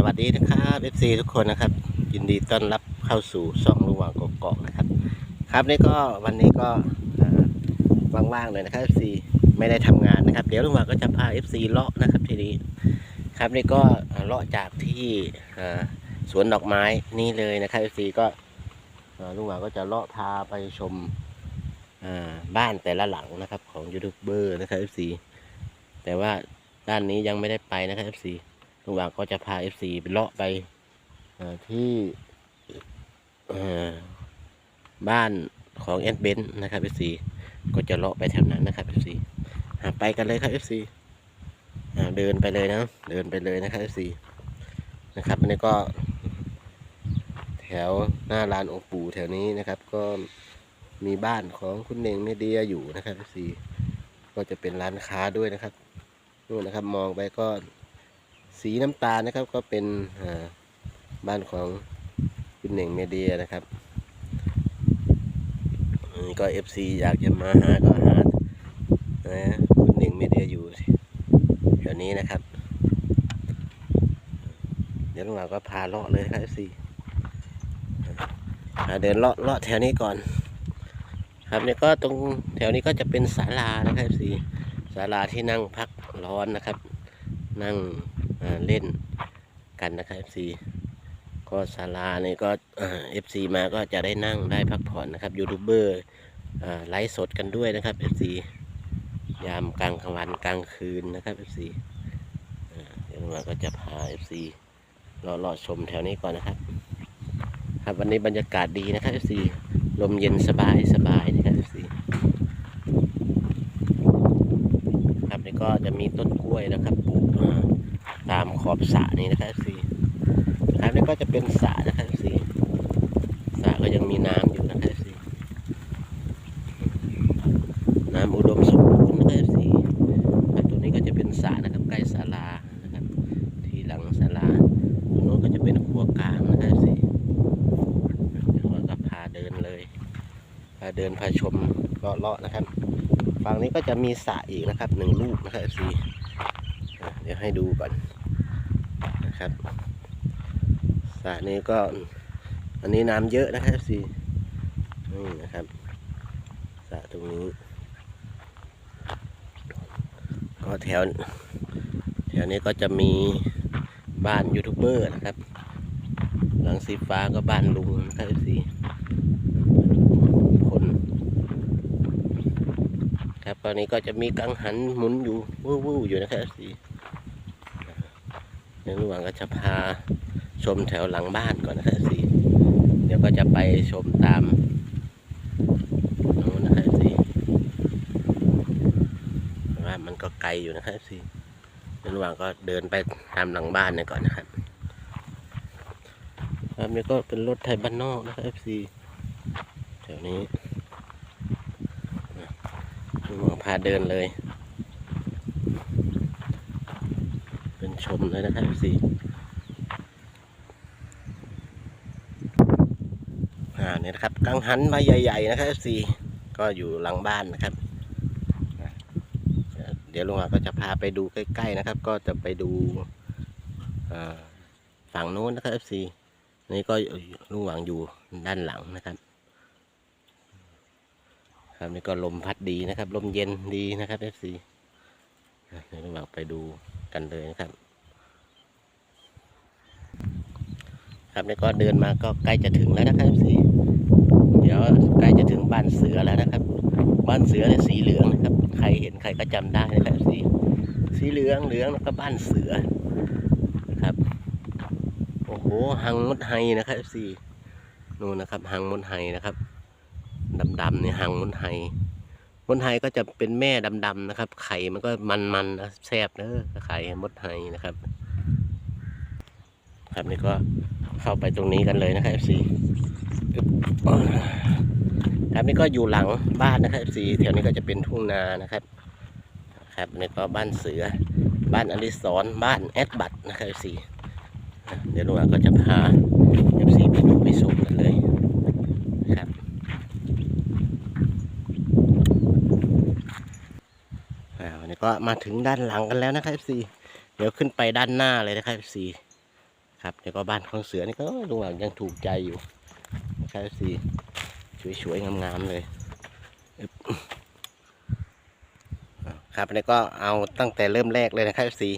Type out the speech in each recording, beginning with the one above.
สวัสดีนะครับ FC ทุกคนนะครับ ยินดีต้อนรับเข้าสู่ช่องลุงหว่างกกอกนะครับ ครับนี่ก็วันนี้ก็ว่างๆเลยนะครับ FC ไม่ได้ทำงานนะครับ เดี๋ยวลุงหว่างก็จะพา FC เลาะนะครับทีนี้ครับนี่ก็เลาะจากที่สวนดอกไม้นี่เลยนะครับ FC ก็ลุงหว่างก็จะเลาะพาไปชมบ้านแต่ละหลังนะครับของยูทูบเบอร์นะครับ FC แต่ว่าด้านนี้ยังไม่ได้ไปนะครับ FC ลุงหว่างก็จะพา FC ไปเลาะไปที่บ้านของแอนเบนนะครับ FC ก็จะเลาะไปแถวนั้นนะครับ FC อะไปกันเลยครับ FC อ่าเดินไปเลยนะ เดินไปเลยนะครับ FC นะครับอันนี้ก็ แถวหน้าลานองค์ปู่แถวนี้นะครับ ก็มีบ้านของคุณเน่งเมเดียอยู่นะครับ FC ก็จะเป็นร้านค้าด้วยนะครับนู่นนะครับ มองไปก็ สีน้ำตาลนะครับ ก็เป็นบ้านของคุณเหน่งเมเดียนะครับนี่ก็เอฟซีอยากจะมาหาก็หานะคุณเหน่งเมเดียอยู่แถวนี้นะครับ เดี๋ยวเราก็พาเลาะเลยครับเอฟซีเดินเลาะเลาะแถวนี้ก่อน ครับนี่ก็ตรงแถวนี้ก็จะเป็นศาลานะครับเอฟซีศาลาที่นั่งพักร้อนนะครับ นั่ง เล่นกันนะครับ FC ก็ศาลาเนี่ยก็เอฟซีมาก็จะได้นั่งได้พักผ่อนนะครับยูทูบเบอร์ไลฟ์สดกันด้วยนะครับ FC ยามกลางวันกลางคืนนะครับ FC เดี๋ยวเราก็จะพา FC รอรอชมแถวนี้ก่อนนะครับ ครับวันนี้บรรยากาศดีนะครับ FC ลมเย็นสบายสบายนะครับ FC ครับนี่ก็จะมีต้นกล้วยนะครับปลูก ขอบสระนี้นะครับสีครับนี่ก็จะเป็นสระนะครับสีสระก็ยังมีน้ำอยู่นะครับสีน้ำอุดมสมบูรณ์นะครับสีครับตัวนี้ก็จะเป็นสระนะครับใกล้ศาลานะครับ ที่หลังศาลาตรงโน้นก็จะเป็นครัวกลางนะครับสีเดี๋ยวเราก็พาเดินเลยพาเดินพาชมเลาะๆนะครับฝั่งนี้ก็จะมีสระอีกนะครับหนึ่งลูกนะครับสีเดี๋ยวให้ดูก่อน นะครับสระนี้ก็อันนี้น้ำเยอะนะครับสีนี่นะครับสระตรงนี้ ก็แถวแถวนี้ก็จะมีบ้านยูทูบเบอร์นะครับ หลังสีฟ้าก็บ้านลุงนะครับสีคนครับตอนนี้ก็จะมีกังหันหมุนอยู่วู้วู้อยู่นะครับสี ในระหว่างก็จะพาชมแถวหลังบ้านก่อนนะครับสีเดี๋ยวก็จะไปชมตามโน้นนะครับสีว่ามันก็ไกลอยู่นะครับสีในระหว่างก็เดินไปตามหลังบ้านเนี่ยก่อนนะครับครับนี่ก็เป็นรถไทยบ้านนอกนะครับสีแถวนี้มองพาเดินเลย เป็น ชมเลยนะครับสิอ่าเนี่ยนะครับกังหันใบใหญ่ ๆ นะครับสิก็อยู่หลังบ้านนะครับ เดี๋ยวลุงอาก็จะพาไปดูใกล้ ๆนะครับ ก็จะไปดูฝั่งโน้นนะครับสินี่ก็ลุงหวังอยู่ด้านหลังนะครับ ครับนี่ก็ลมพัดดีนะครับ ลมเย็นดีนะครับเอฟซีเดี๋ยวเราไปดูกันเลยนะครับ ครับนี่ก็เดินมาก็ใกล้จะถึงแล้วนะครับเอฟซีเดี๋ยวใกล้จะถึงบ้านเสือแล้วนะครับ บ้านเสือเนี่ยสีเหลืองนะครับ ใครเห็นใครก็จำได้นะครับสีสีเหลืองเหลืองแล้วก็บ้านเสือนะครับโอ้โหหังมดไฮนะครับเอฟซีนู่นนะครับหังมดไฮนะครับดำๆเนี่ยหางมนไฮมนไฮก็จะเป็นแม่ดำๆนะครับ ไข่มันก็มันๆนะแซ่บเนอะไข่มดไฮนะครับ ครับนี่ก็เข้าไปตรงนี้กันเลยนะครับ FC ครับนี่ก็อยู่หลังบ้านนะครับ FC แถวนี้ก็จะเป็นทุ่งนานะครับครับนี่ก็บ้านเสือบ้านอลิสรบ้านแอดบัตนะครับ FC เดี๋ยวลุงอาก็จะพา FC ไปดูไปชมกันเลยครับอ่าวันนี้ก็มาถึงด้านหลังกันแล้วนะครับ FC เดี๋ยวขึ้นไปด้านหน้าเลยนะครับ FC ครับแล้วก็บ้านของเสือนี่ก็ลุงหวังยังถูกใจอยู่นะครับสีสวยๆงามๆเลยครับนี่ก็เอาตั้งแต่เริ่มแรกเลยนะครับสี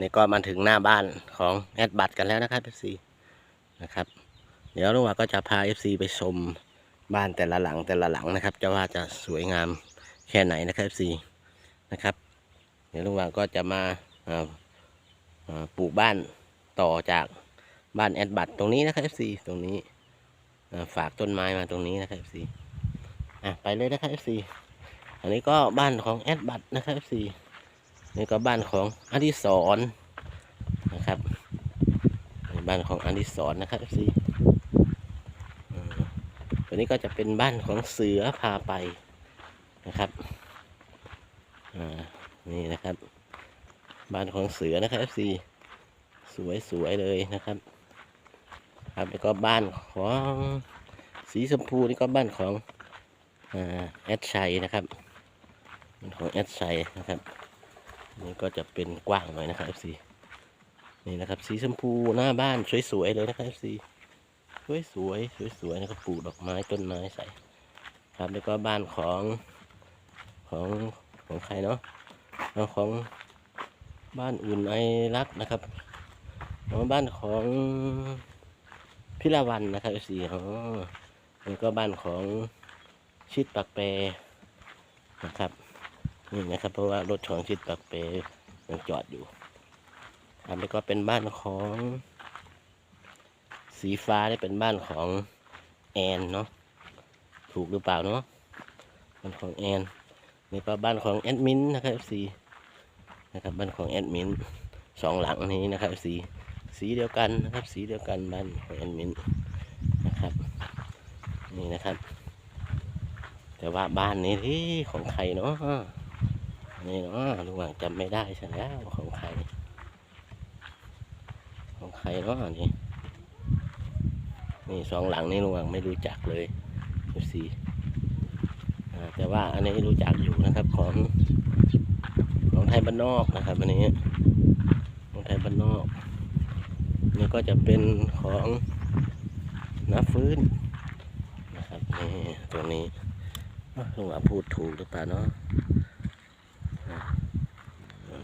นี่ก็มาถึงหน้าบ้านของแอดบัตกันแล้วนะครับสีนะครับ เดี๋ยวลุงหวังก็จะพา FC ไปชมบ้านแต่ละหลังแต่ละหลังนะครับ จะว่าจะสวยงามแค่ไหนนะครับ FC นะครับ เดี๋ยวลุงวังก็จะมาาาปลูกบ้าน ต่อจากบ้านแอดบัตตรงนี้นะครับ FC ตรงนี้ฝากต้นไม้มาตรงนี้นะครับ FC อะไปเลยนะครับ FC อันนี้ก็บ้านของแอดบัตนะครับ FC นี่ก็บ้านของอดิศรนะครับบ้านของอดิศรนะครับ FC อ่าตัวนี้ก็จะเป็นบ้านของเสือพาไปนะครับอ่านี่นะครับ บ้านของเสือนะครับ FC สวยสวยๆเลยนะครับ ครับแล้วก็บ้านของสีชมพูนี่ก็บ้านของแอดชัยนะครับบ้านของแอดชัยนะครับนี่ก็จะเป็นกว้างหน่อยนะครับ FC นี่นะครับสีชมพูหน้าบ้านสวยๆเลยนะครับ FC สวยสวยสวยสวยๆนะครับปลูกดอกไม้ต้นไม้ใส่ครับแล้วก็บ้านของของของใครเนาะของบ้านอุ่นไอรักนะครับ ขอบ้านของพิลาวันนะครับสี่อ๋อนี่ก็บ้านของชิดปักเปนะครับนี่นะครับ เพราะว่ารถของชิดปักเปยังจอดอยู่ครับแล้วก็เป็นบ้านของสีฟ้านี่เป็นบ้านของแอนเนาะถูกหรือเปล่าเนาะบ้านของแอนนี่ก็บ้านของแอดมินนะครับ FC นะครับบ้านของแอดมินสองหลังนี้นะครับสี สีเดียวกันนะครับ สีเดียวกันบ้านของแอดมินนะครับ นี่นะครับ แต่ว่าบ้านนี้ที่ของใครเนาะนี่เนาะลุงหวังจำไม่ได้ใช่แล้วของใคร ของใครเนาะนี่นี่สองหลังนี้ลุงหวังไม่รู้จักเลยสีแต่ว่าอันนี้รู้จักอยู่นะครับของของไทยบ้านนอกนะครับอันนี้ของไทยบ้านนอก นี่ก็จะเป็นของน้าฟื้นนะครับนี่ตัวนี้ลุงวังพูดถูกหรือเปล่าเนาะ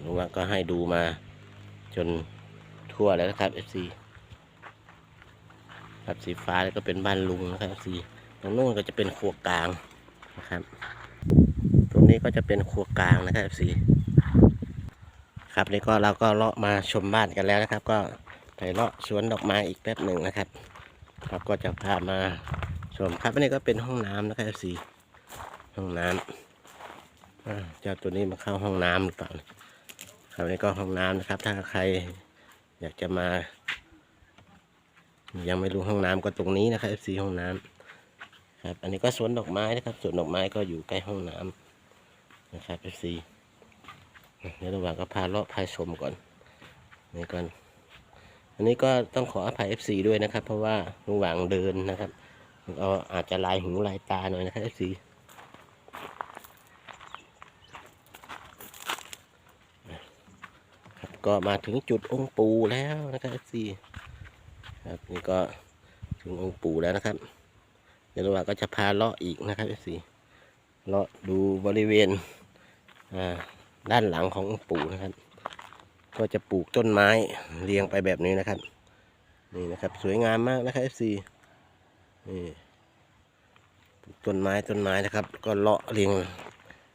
ลุงวังก็ให้ดูมาจนทั่วแล้วนะครับ FC ครับสีฟ้าแล้วก็เป็นบ้านลุงนะครับสีตรงโน้นก็จะเป็นครัวกลางนะครับ ตรงนี้ก็จะเป็นครัวกลางนะครับสีครับนี่ก็เราก็เลาะมาชมบ้านกันแล้วนะครับ ก็ ไปเลาะสวนดอกไม้อีกแป๊บหนึ่งนะครับ ครับก็จะพามาชมครับอันนี้ก็เป็นห้องน้ำนะครับสีห้องน้ำอ่าเจ้าตัวนี้มาเข้าห้องน้ำหรือเปล่าครับนี่ก็ห้องน้ำนะครับ ถ้าใครอยากจะมา ยังไม่รู้ห้องน้ำก็ตรงนี้นะครับ FC ห้องน้ำครับ อันนี้ก็สวนดอกไม้นะครับสวนดอกไม้ก็อยู่ใกล้ห้องน้ำนะครับ FC เดี๋ยวระหว่างก็พาเลาะพาชมก่อนนี่ก่อน อันนี้ก็ต้องขออภัย FC ด้วยนะครับ เพราะว่าระหว่างเดินนะครับเราอาจจะลายหูลายตาหน่อยนะครับ FC ก็มาถึงจุดองค์ปูแล้วนะครับ FC ครับนี่ก็ถึงองค์ปูแล้วนะครับ เดี๋ยวระหว่างก็จะพาเลาะอีกนะครับสิเลาะดูบริเวณด้านหลังขององค์ปูนะครับ ก็จะปลูกต้นไม้เรียงไปแบบนี้นะครับ นี่นะครับ สวยงามมากนะครับสินี่ปลูกต้นไม้ต้นไม้นะครับ ก็เลาะเรียง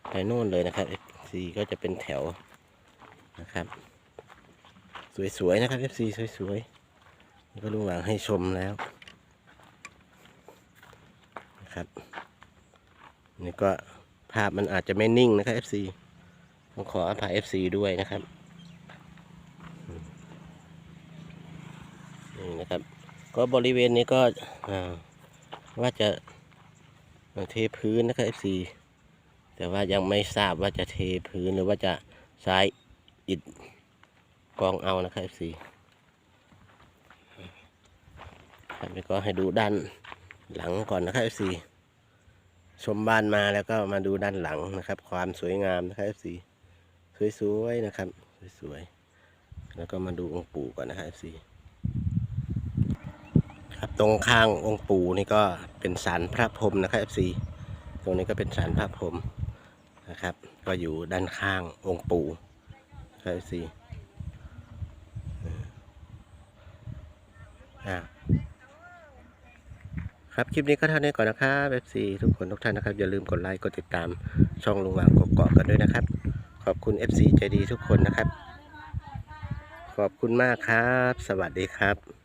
ไปโน่นเลยนะครับสีก็จะเป็นแถวนะครับ สวยๆนะครับ FC สวยๆนี่ก็ลุงหวังให้ชมแล้วนะครับนี่ก็ภาพมันอาจจะไม่นิ่งนะครับ FC ต้องขออภัย FC ด้วยนะครับ นะครับ ก็บริเวณนี้ก็ว่าจะเทพื้นนะครับ FC แต่ว่ายังไม่ทราบว่าจะเทพื้นหรือว่าจะใช้อิฐกองเอานะครับ FC ครับก็ให้ดูด้านหลังก่อนนะครับ FC ชมบ้านมาแล้วก็มาดูด้านหลังนะครับ ความสวยงามนะครับ FC สวยๆนะครับ สวยๆแล้วก็มาดูองค์ปู่ก่อนนะครับ FC ครับตรงข้างองค์ปู่นี่ก็เป็นศาลพระพรหมนะครับ FC ตรงนี้ก็เป็นศาลพระพรหมนะครับ ก็อยู่ด้านข้างองค์ปู่ครับ FC อ่าครับคลิปนี้ก็เท่านี้ก่อนนะครับ FC ทุกคนทุกท่านนะครับอย่าลืมกดไลค์กดติดตามช่องลุงวางกกอกกันด้วยนะครับ ขอบคุณ FC ใจดีทุกคนนะครับ ขอบคุณมากครับ สวัสดีครับ